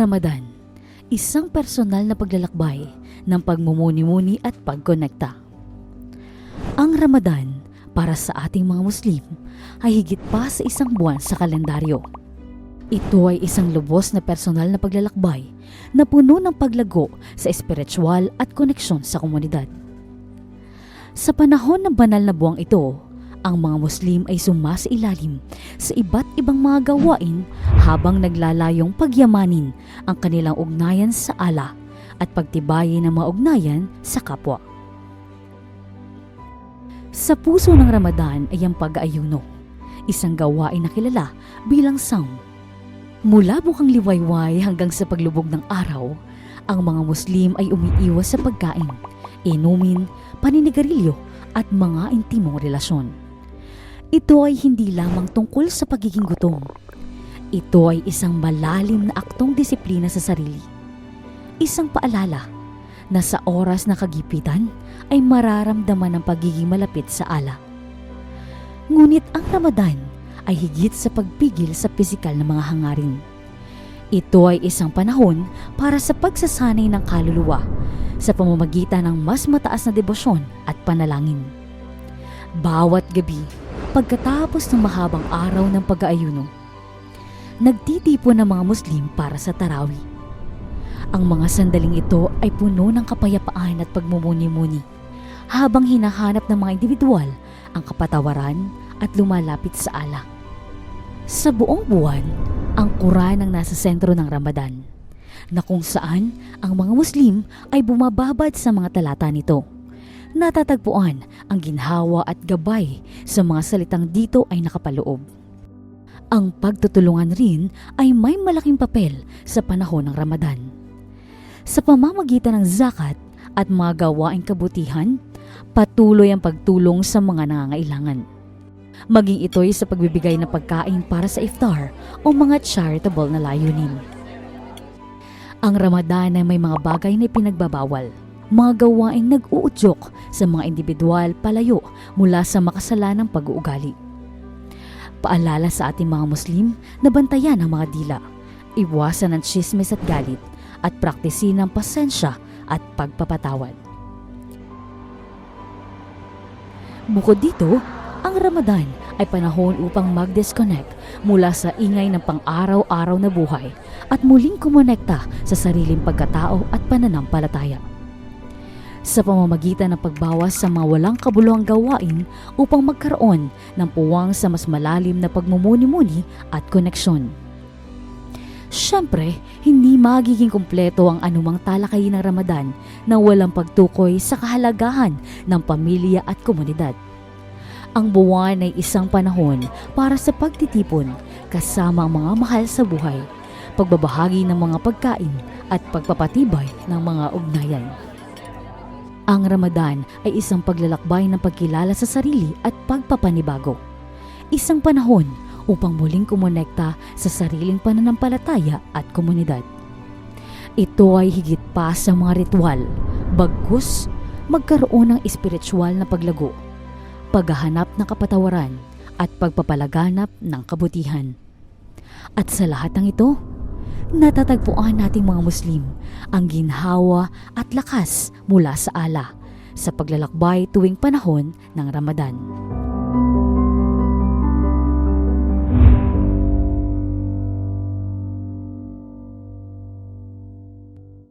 Ramadan, isang personal na paglalakbay ng pagmumuni-muni at pagkonekta. Ang Ramadan, para sa ating mga Muslim, ay higit pa sa isang buwan sa kalendaryo. Ito ay isang lubos na personal na paglalakbay na puno ng paglago sa espiritual at koneksyon sa komunidad. Sa panahon ng banal na buwang ito, ang mga Muslim ay sumasailalim sa iba't ibang mga gawain habang naglalayong pagyamanin ang kanilang ugnayan sa ala at pagtibayin ng mga ugnayan sa kapwa. Sa puso ng Ramadan ay ang pag-aayuno, isang gawain na kilala bilang saum. Mula bukang liwayway hanggang sa paglubog ng araw, ang mga Muslim ay umiiwas sa pagkain, inumin, paninigarilyo at mga intimong relasyon. Ito ay hindi lamang tungkol sa pagiging gutom. Ito ay isang malalim na aktong disiplina sa sarili. Isang paalala na sa oras na kagipitan ay mararamdaman ang pagiging malapit sa ala. Ngunit ang Ramadan ay higit sa pagpigil sa pisikal na mga hangarin. Ito ay isang panahon para sa pagsasanay ng kaluluwa sa pamamagitan ng mas mataas na debosyon at panalangin. Bawat gabi, pagkatapos ng mahabang araw ng pag-aayuno, nagtitipon ng mga Muslim para sa Tarawi. Ang mga sandaling ito ay puno ng kapayapaan at pagmumuni-muni habang hinahanap ng mga individual ang kapatawaran at lumalapit sa ala. Sa buong buwan, ang Quran ang nasa sentro ng Ramadan na kung saan ang mga Muslim ay bumababad sa mga talata nito. Natatagpuan ang ginhawa at gabay sa mga salitang dito ay nakapaloob. Ang pagtutulungan rin ay may malaking papel sa panahon ng Ramadan. Sa pamamagitan ng zakat at mga gawaing kabutihan, patuloy ang pagtulong sa mga nangangailangan. Maging ito'y sa pagbibigay ng pagkain para sa iftar o mga charitable na layunin. Ang Ramadan ay may mga bagay na pinagbabawal. Mga gawaing nag-uudyok sa mga individual palayo mula sa makasalanang pag-uugali. Paalala sa ating mga Muslim na bantayan ang mga dila, iwasan ang chismis at galit, at praktisin ang pasensya at pagpapatawad. Bukod dito, ang Ramadan ay panahon upang mag-disconnect mula sa ingay ng pang-araw-araw na buhay at muling kumonekta sa sariling pagkatao at pananampalataya. Sa pamamagitan ng pagbawas sa mga walang kabuluhang gawain upang magkaroon ng puwang sa mas malalim na pagmumuni-muni at koneksyon. Siyempre, hindi magiging kumpleto ang anumang talakayin ng Ramadan na walang pagtukoy sa kahalagahan ng pamilya at komunidad. Ang buwan ay isang panahon para sa pagtitipon kasama ang mga mahal sa buhay, pagbabahagi ng mga pagkain at pagpapatibay ng mga ugnayan. Ang Ramadan ay isang paglalakbay ng pagkilala sa sarili at pagpapanibago. Isang panahon upang muling kumonekta sa sariling pananampalataya at komunidad. Ito ay higit pa sa mga ritual, bagkus magkaroon ng espiritual na paglago, paghahanap ng kapatawaran at pagpapalaganap ng kabutihan. At sa lahat ng ito, natatagpuan nating mga Muslim ang ginhawa at lakas mula sa ala sa paglalakbay tuwing panahon ng Ramadan.